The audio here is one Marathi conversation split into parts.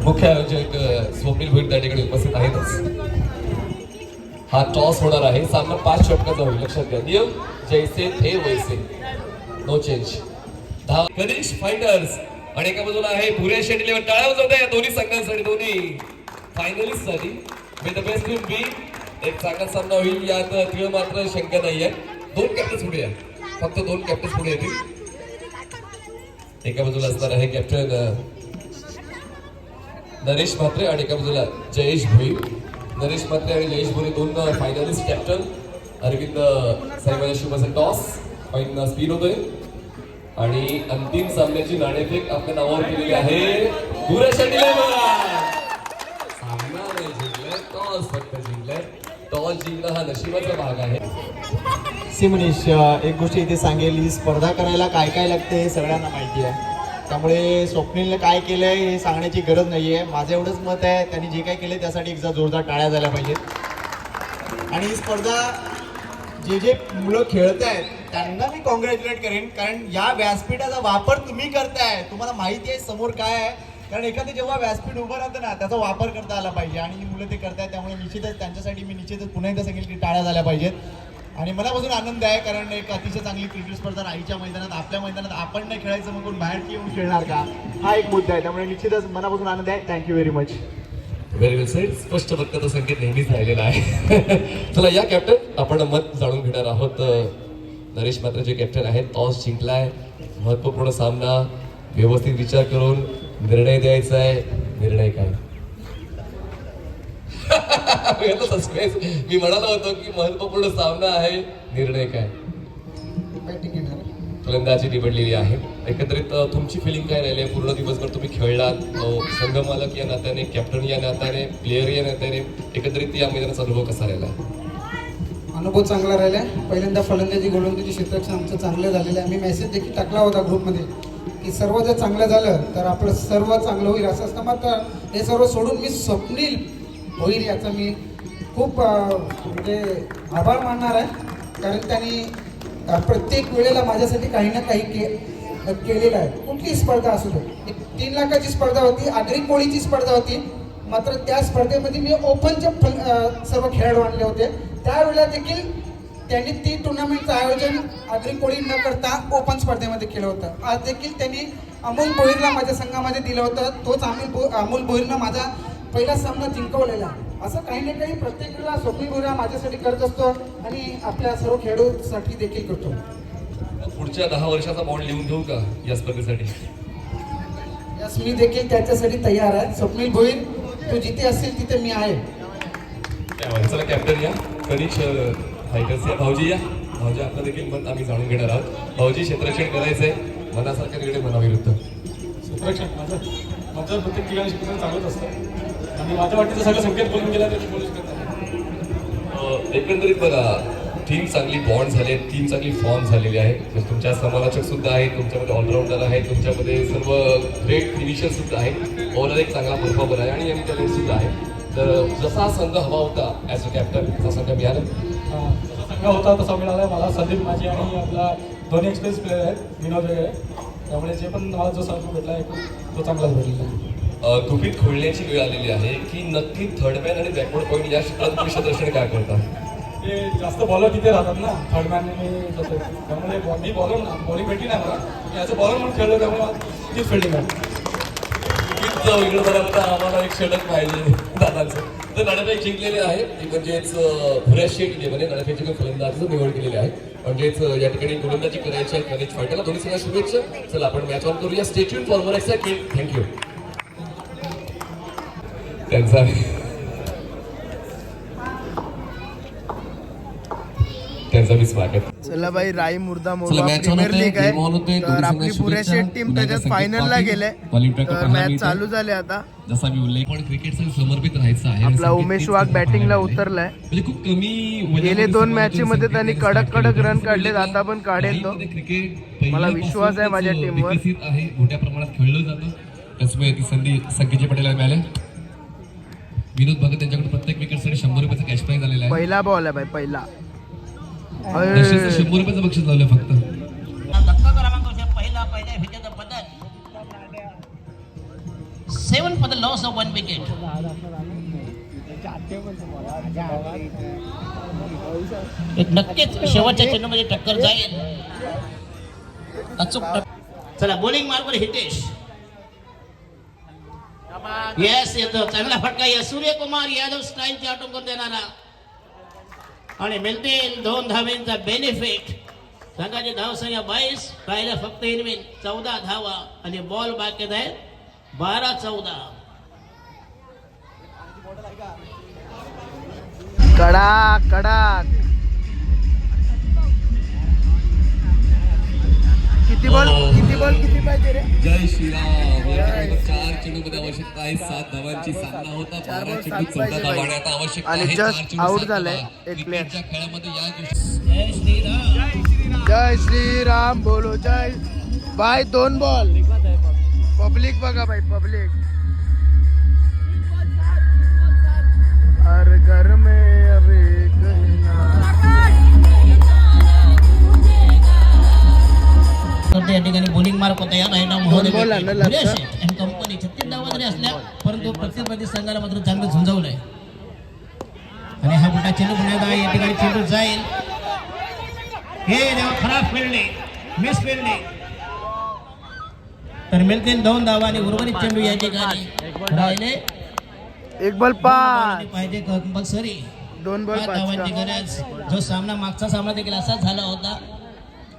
मुख्य आयोजक स्वप्नील भोईर त्या ठिकाणी उपस्थित आहेतच. हा टॉस होणार आहे. सामना पाच षटकाचा होईल. लक्षात घ्या. नियम जैसे थे वैसे. नो चेंज दहा गणेश फायटर्स आणि एका बाजूला आहे पुरे शेटले टाळ्या वाजवत या दोन्ही संघांसाठी. दोन्ही फायनलिस्टसाठी with the best team be एक चांगला सामना होईल. यात तीळ मात्र शंका नाही आहे. दोन कॅप्टन्स पुढे आहे फक्त दोन कॅप्टन्स पुढे येतील. एका बाजूला असणार आहे कॅप्टन नरेश म्हात्रे आणि एका बाजूला जयेश भोई. नरेश म्हात्रे आणि जयेश भोई दोन फायनलिस्ट कॅप्टन अरविंद साहेबांशी माझा टॉस फाईन स्पिन होतोय. आणि अंतिम सामन्याची नाणेफेक आपल्या नावावर केलेली आहे. सामना नाही जिंकलाय टॉस फक्त जिंकलाय. टॉस जिंकणं हा नशिबाचा भाग आहे. सिमनीश एक गोष्ट इथे सांगेल ही स्पर्धा करायला काय काय लागते हे सगळ्यांना माहिती आहे. त्यामुळे स्वप्नीलने काय केलंय हे सांगण्याची गरज नाही आहे माझं एवढंच मत आहे त्यांनी जे काय केलं त्यासाठी एकदा जोरदार टाळ्या झाल्या पाहिजेत. आणि ही स्पर्धा जे जे मुलं खेळत आहेत त्यांना मी कॉंग्रॅच्युलेट करेन. कारण या व्यासपीठाचा वापर तुम्ही करताय तुम्हाला माहिती आहे समोर काय आहे. कारण एखादं जेव्हा व्यासपीठ उभं राहतं ना त्याचा वापर करता आला पाहिजे. आणि ही मुलं ते करतायत त्यामुळे निश्चितच त्यांच्यासाठी मी निश्चितच पुन्हा एकदा सांगेल की टाळ्या झाल्या पाहिजेत. आणि मनापासून आनंद आहे कारण एक अतिशय चांगली क्रिकेट स्पर्धा आईच्या मैदानात आपल्या मैदानात आपण नाही खेळायचं मग कोण बाहेरची येऊन खेळणार का? हा एक मुद्दा आहे त्यामुळे निश्चितच मनापासून आनंद आहे. Thank you very much very well said स्पष्ट वक्ताचा संकेत नेहमीच राहिलेला आहे. चला या कॅप्टन आपण मत जाणून घेणार आहोत. नरेश मात्र जे कॅप्टन आहेत टॉस जिंकलाय. महत्त्वपूर्ण सामना व्यवस्थित विचार करून निर्णय द्यायचा आहे. निर्णय काय? मी म्हणालो होतो की महत्त्वपूर्ण सामना आहे निर्णय काय? फलंदाजी निवडलेली आहे. एकंदरीत अ, तुमची फिलिंग काय राहिली? आहे पूर्ण दिवसभर तुम्ही खेळलात. संघ मालक या नात्याने कॅप्टन या नात्याने प्लेअर या नात्याने एकंदरीत या मैदानाचा अनुभव कसा राहिला? अनुभव चांगला राहिला. पहिल्यांदा फलंदाजी गोलंदाजी क्षेत्ररक्षण आमचं चांगलं झालेलं आहे. मी मेसेज देखील टाकला होता ग्रुपमध्ये की सर्व जर चांगलं झालं तर आपलं सर्व चांगलं होईल असं असतं. मात्र हे सर्व सोडून मी स्वप्नील होईल याचा मी खूप म्हणजे आभार मानणार आहे. कारण त्यांनी प्रत्येक वेळेला माझ्यासाठी काही ना काही के केलेलं आहे. कुठली स्पर्धा असू दे. एक तीन लाखाची स्पर्धा होती आगरी कोळीची स्पर्धा होती. मात्र त्या स्पर्धेमध्ये मी ओपनचे सर्व खेळाडू आणले होते. त्यावेळेला देखील त्यांनी ती टुर्नामेंटचं आयोजन आगरी कोळी न करता ओपन स्पर्धेमध्ये केलं होतं. आज देखील त्यांनी अमोल भोईरला माझ्या संघामध्ये दिलं होतं. तोच अमोल भो अमोल भोईरनं माझा पहिला सामना जिंकवलेला आहे. असं काही ना काही प्रत्येक वेळेला स्वप्नील भोईरा माझ्यासाठी करत असतो आणि आपल्या सर्व खेळाडूसाठी देखील करतो. पुढच्या दहा वर्षाचा बॉन्ड लिहून घेऊ का या स्पर्धेसाठी? यास मी देखील त्याच्यासाठी तयार आहे. स्वप्नील भोईर तू जिथे असेल तिथे मी आहे. चला कॅप्टन या. कनिष फायटर्स या. भाऊजी या. भाऊजी आपलं देखील मत आम्ही जाणून घेणार आहोत. भाऊजी क्षेत्ररक्षण करायचंय. मनासारख्या निर्णय मनाविरुद्ध क्षेत्ररक्षण माझं माझं प्रत्येक ठिकाणी शिक्षण चालूच असतं. आणि माझ्या वाटीचं सगळं संकेत बोलून गेला एकंदरीत बघा टीम चांगली बॉन्ड झाले टीम चांगली फॉर्म झालेली आहे म्हणजे तुमच्या समालोचक सुद्धा आहेत तुमच्यामध्ये ऑलराऊंडर आहे तुमच्यामध्ये सर्व ग्रेट फिनिशर सुद्धा आहेत. ओव्हरऑल एक चांगला परफॉर्मर आहे आणि यांनी टॅलेंट सुद्धा आहे. तर जसा संघ हवा होता ॲज अ कॅप्टन तसा संघ मिळाला. जसा संघ होता तसा मिळाला. मला संदीप माझी आणि आपला दोन्ही एक्सपिरियन्स प्लेअर आहेत विनोद वगैरे त्यामुळे जे पण मला जो संघ भेटला आहे तो चांगलाच आहे अ, गुपित खोलण्याची वेळ आलेली आहे की नक्की थर्ड मॅन आणि बॅकवर्ड पॉईंट या क्षेत्रात तुम्ही क्षेत्ररक्षण काय करता ते जास्त बॉलर तिथे राहतात ना थर्ड मॅन तसं. त्यामुळे मी बॉलर बॉलिंग भेटली नाही मला. अ बॉलर म्हणून खेळलो त्यामुळे तीच फिल्डिंग आहे. वेगळं आम्हाला एक षटक पाहिजे दादांचं. तर नाणेफेक जिंकलेले आहे एक म्हणजेच भुऱ्याशी टीमने नाणेफेकची फलंदाजीचं निवड केलेली आहे. म्हणजेच या ठिकाणी गोलंदाजी करायची आहे. कनेक्ट फायटरला दोन्ही सगळ्या शुभेच्छा. चला आपण मॅच ऑन करूया. Stay tuned for more excitement thank you त्यांचा. त्यांचा मी स्वागत चला भाई राई मुर्दा प्रीमियर लीग आहे. तर आपली पुरेशी. टीम त्याच्यात फायनलला गेले. मॅच. चालू झाले आता. जसा मी उल्लेख पण क्रिकेटसाठी समर्पित राहायचं आहे. आपला उमेश वाघ बॅटिंगला उतरलाय. म्हणजे खूप कमी गेले दोन मॅची मध्ये त्यांनी कडक कडक रन काढलेत आता पण काढेल तो. मला विश्वास आहे माझ्या टीमवर आहे. मोठ्या प्रमाणात खेळलं जातं. त्याच्यामुळे ती संधी संकेतच्या पटेला विनोद भगत त्यांच्याकडे प्रत्येक विकेटसाठी शंभर रुपयाचा कॅश प्राईज आलेला आहे. पहिला बॉल आहे भाई पहिला. शंभर रुपयाचं बक्षीस लावलं फक्त. धक्का क्रमांकाचे पहिला पहिल्या भिजेचं पदक seven for the loss of one wicket. एक नक्कीच शेवटच्या चेंडूमध्ये टक्कर जाईल. अचूक टक्कर चला बॉलिंग मार्गवर हितेश. येस येतो चांगला फटका या सूर्यकुमार यादव स्ट्राईकची आटून करून देणारा आणि मिळतील दोन धावेंचा बेनिफिट संघाची धावसंख्या बावीस राहिल्या फक्त हिरवीन चौदा धावा आणि बॉल बाकी आहेत बारा चौदा. कडाक कडाक. किती बॉल जय श्रीराम. चार चेंडू मध्ये आवश्यकता आहे सात धावांची सामना होता. बारा चेंडू चौदा धावा आता आणि चेंडू out सात झालंय. एक खेळामध्ये या गोष्टी जय श्रीराम. बोलो जय. बाय दोन बॉल पब्लिक बघा बाई पब्लिक हर घर में त्या ठिकाणी बॉलिंग मार्क होता या राहिला. आणि कंपनी छत्तीस धावा जरी असल्या परंतु प्रतिस्पर्धी संघाला मात्र चांगलं झुंजवलंय. आणि हा मोठा चेंडू एकदा या ठिकाणी चेंडू जाईल. हे देवा खराब फिल्डिंग मिस फिल्डिंग तर मिळतील दोन धावा आणि उर्वरित चेंडू या ठिकाणी राहिले. एक बॉल पाच. पाहिजे कंपल्सरी दोन बॉल धावांची? गरज. जो सामना मागचा सामना देखील असाच झाला होता.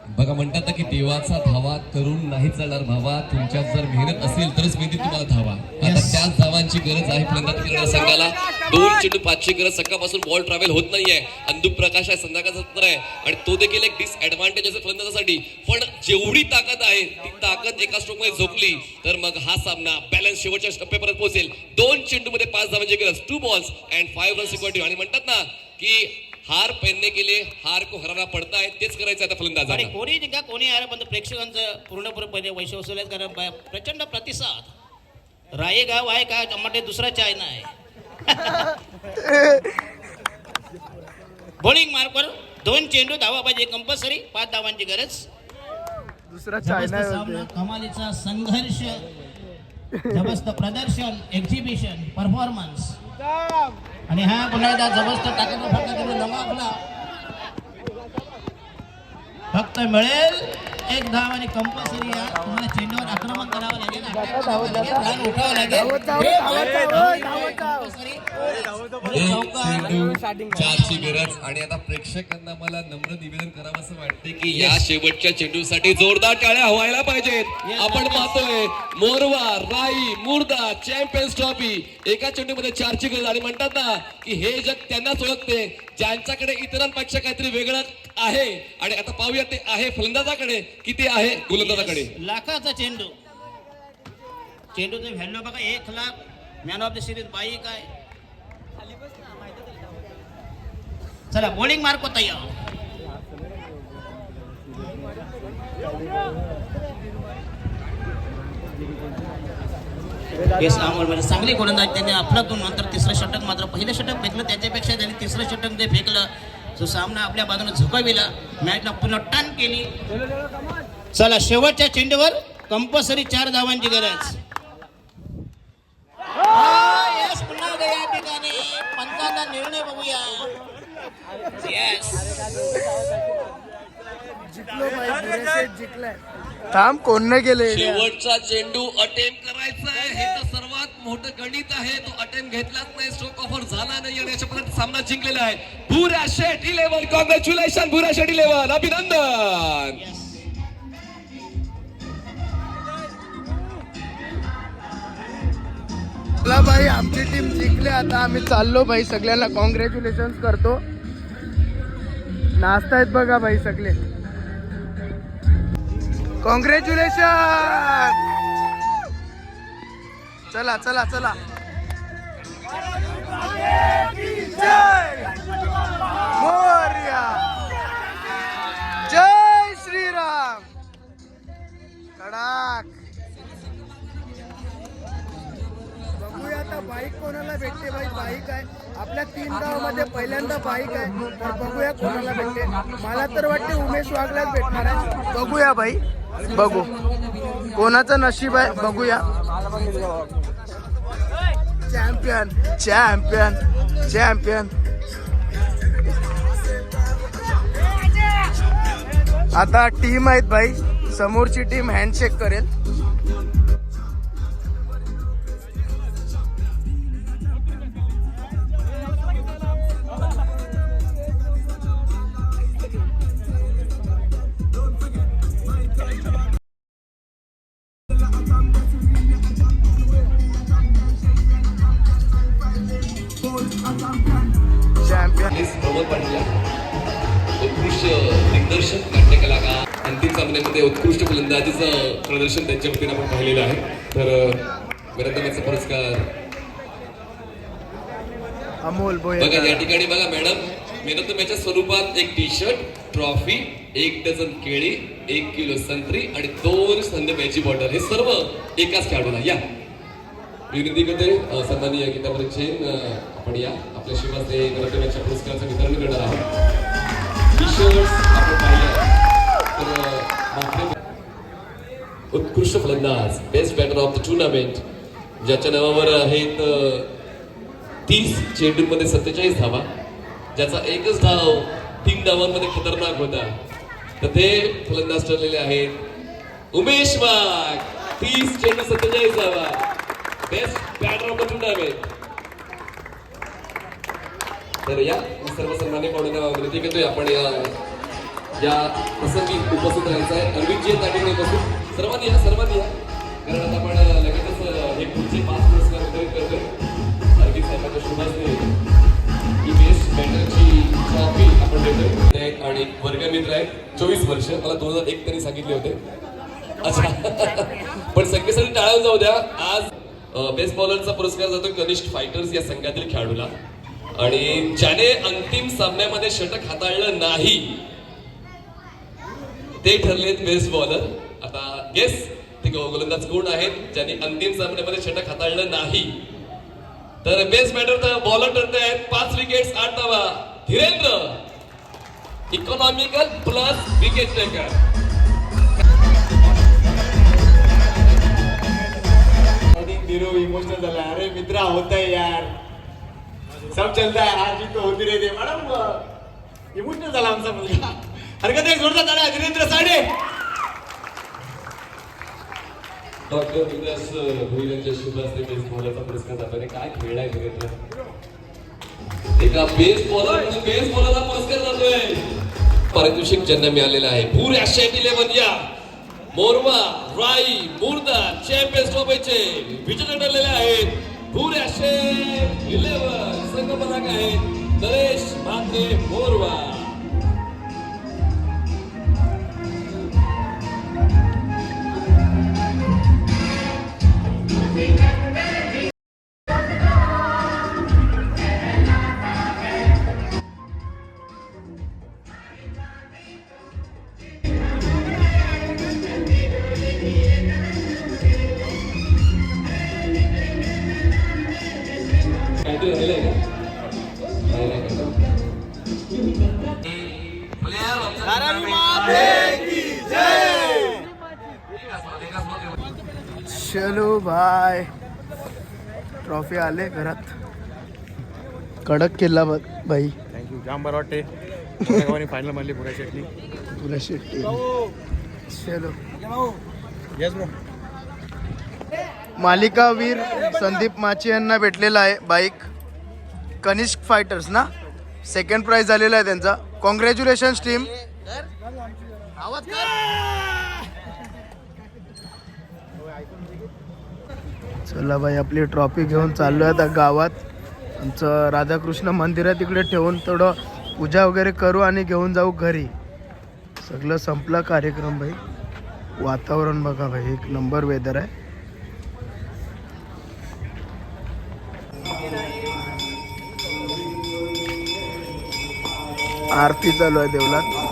बघा म्हणतात ना की देवाचा धावा करून नाही चालणार भावा. तुमच्यात जर मेहनत असेल तरच मी तुम्हाला धावा. आता. त्याच धावांची गरज आहे फलंदाज करणाऱ्या संघाला. दोन चेंडू पाचची गरज सकाळपासून बॉल ट्रॅव्हल होत नाहीये. अंदूक प्रकाश आहे संध्याकाळचा सत्र आहे. आणि तो देखील एक डिसएडव्हान्टेज असेल फलंदाजासाठी. पण जेवढी ताकद आहे ती ताकद एका स्ट्रोकमध्ये झोपली तर मग हा सामना बॅलन्स शेवटच्या टप्प्यापर्यंत पोहोचेल. दोन चेंडू मध्ये पाच धावांची गरज two balls and five runs आणि म्हणतात ना की हार पेनने केले हार को हराना पडता है तेच करायचं आता आणि फलंदाजाला कोणी जिंका कोणी आलं पण प्रेक्षकांचं पूर्णपणे वैश्य वसुलेत कारण ब- प्रचंड प्रतिसाद। राये गाव आहे का म्हणजे दुसरा चायना आहे बॉलिंग मार्कवर दोन चेंडू धावा पाहिजे कंपल्सरी पाच धावांची गरज। दुसरा जबरदस्त चायना सामना होते. कमालीचा संघर्ष जबरदस्त प्रदर्शन एक्झिबिशन परफॉर्मन्स आणि हा पुन्हा एकदा जबरदस्त टाकाचा फटका नवा आपला फक्त मिळेल एक धाव आणि कंपल्सरी तुम्हाला चेंडूवर आक्रमण करावं लागेल. उठावं लागेल. चारची गरज. आणि आता प्रेक्षकांना मला नम्र निवेदन करावं असं वाटते की या शेवटच्या चेंडूसाठी जोरदार टाळ्या व्हायला पाहिजेत. आपण पाहतोय मोरवा राई मुर्दा चॅम्पियन्स ट्रॉफी. एका चेंडूमध्ये चारची गरज. आणि म्हणतात ना की हे जग त्यांनाच ओळखते. ज्यांच्याकडे इतरांपेक्षा काहीतरी वेगळं आहे. आणि आता पाहूया ते आहे फलंदाजाकडे किती आहे गोलंदाजाकडे? लाखाचा चेंडू. चेंडूचं व्हॅल्यू बघा एक lakh. Man of the series बाई काय? चला बॉलिंग मार्क होता या चांगली गोलंदाज त्यांनी आपलातून नंतर तिसरं षटक मात्र पहिलं षटक फेकलं त्याच्यापेक्षा त्यांनी तिसरं षटक जे फेकलं जो सामना आपल्या बाजूने झुकविला मॅचला पुन्हा टर्न केली. चला शेवटच्या चेंडूवर कंपल्सरी चार धावांची गरज. हा, या ठिकाणी. निर्णय बघूया. येस जिंकलो जिंकलाय थांब कोण नाही गेले? शेवटचा चेंडू अटेम्प्ट मोठं गणित आहे तो अटेम्प्ट घेतलाच नाही स्ट्रोक ऑफर झाला नाही आणि याच्यापर्यंत सामना जिंकलेला आहे. भुरा शेट इलेव्हन कॉंग्रॅच्युलेशन भुरा शेट इलेव्हन अभिनंदन. चला भाई आमची टीम जिंकली. आता आम्ही चाललो भाई सगळ्यांना कॉंग्रॅच्युलेशन करतो. नाचतायत बघा भाई सगळे. कॉंग्रॅच्युलेशन चला चला चला. जय मोरया. जय श्रीराम. कडाक. बघूया आता बाईक कोणाला भेटते बाई? बाईक आहे. आपल्या तीन गावामध्ये पहिल्यांदा बाईक आहे. तर बघूया कोणाला भेटते. मला तर वाटते उमेश वाघलाच भेटणार आहे. बघूया बाई. बघू. कोणाचं नशीब आहे? बघूया. चॅम्पियन चॅम्पियन चॅम्पियन आता टीम आहेत भाई. समोरची टीम हँडशेक करेल. दिग्दर्शक नाट्य कलाकार अंतिम सामन्यामध्ये उत्कृष्ट फलंदाजीचं प्रदर्शन त्यांच्या वतीनं आपण पाहिलेलं आहे. तर विरंदमाचा पुरस्कार. अमोल बघा या ठिकाणी बघा मॅडम मेरंदम्याच्या स्वरूपात एक टी शर्ट ट्रॉफी एक डझन केळी एक किलो संत्री आणि दोन संदम्याची बॉटल. हे सर्व एकाच खेळाडूला. या. विनंती करते अं, सन्माननीय गीता अं, आपण या. आपल्या शिवाचे मेरंदम्याच्या पुरस्काराचं वितरण करणार आहोत. उत्कृष्ट फलंदाज best batter of the tournament ज्याच्या नावावर आहेत तीस चेंडूंमध्ये सत्तेचाळीस धावा ज्याचा एकच धाव तीन धावांमध्ये खतरनाक होता. तर ते फलंदाज ठरलेले आहेत. उमेश वाघ तीस चेंडू सत्तेचाळीस धावा best batter of the tournament तर या सर्व सन्मान्य पाहुण्यांना विनंती करतोय आपण या या प्रसंगी उपस्थित राहायचं आहे. अरविंद जी त्या सर्वांनी या सर्वांनी या. कारण आता आपण लगेचच हे पुढचे पाच पुरस्कार वितरित करतोय. अरविंद साहेबांच्या शुभास्ते ही बेस्ट बॅटरची ट्रॉफी आपण देतोय. ते आणि वर्गमित्र आहेत. चोवीस वर्ष. मला दोन हजार एक त्यांनी सांगितले होते. अच्छा. पण संख्येसाठी टाळून जाऊ द्या. आज बेस्ट बॉलरचा पुरस्कार जातो कनिष्ठ फायटर्स या संघातील खेळाडूला. आणि ज्याने अंतिम सामन्यामध्ये षटक हाताळलं नाही ते ठरलेत बेस्ट बॉलर आता गेस ते गोलंदाज कोण आहेत ज्यांनी अंतिम सामन्यामध्ये षटक हाताळलं नाही? तर बेस्ट बॅटर तर बॉलर ठरते आहेत पाच विकेट्स आठ धावा. Dhirendra economical plus wicket taker emotional झाला. अरे मित्रा होताय यार. सब चलता है हार जीत होती रहती है. मॅडम इमोशनल झाला आमचा मुलगा. हरकत एक जोरदार झाला धीरेंद्र साडे. डॉक्टर विकास भोईर यांच्या शुभ असते बॉलरचा पुरस्कार जातोय काय खेळलाय धीरेंद्र एका बेस बॉलर बेस्ट बॉलरला पुरस्कार जातोय पारितोषिक ज्यांना मिळालेला आहे. भूर शेट इलेव्हन या. मोरवा राई मुर्दा चॅम्पियन्स ट्रॉफीचे विजेते ठरलेले आहेत. भूर शेट इलेव्हन संघ पदक आहेत नरेश म्हात्रे मोरवा. ट्रॉफी आले घरात. कडक केला बघ बाई. थँक्यू जाम बरं वाटते फायनल मधली पुऱ्या शेटली तुला शेट्टी चलो. येस ब्रो मालिकावीर संदीप माची यांना भेटलेला आहे बाईक. कनिष्क फायटर्स ना? सेकंड प्राइज झालेला आहे त्यांचा. कॉंग्रॅच्युलेशन टीम चला बाई आपली ट्रॉफी घेऊन चाललो आहे आता गावात. आमचं राधाकृष्ण मंदिर आहे तिकडे ठेवून थोडं पूजा वगैरे करू आणि घेऊन जाऊ घरी. सगळं संपला कार्यक्रम भाई वातावरण बघा भाई एक नंबर वेदर आहे. आरती चालू आहे देवलात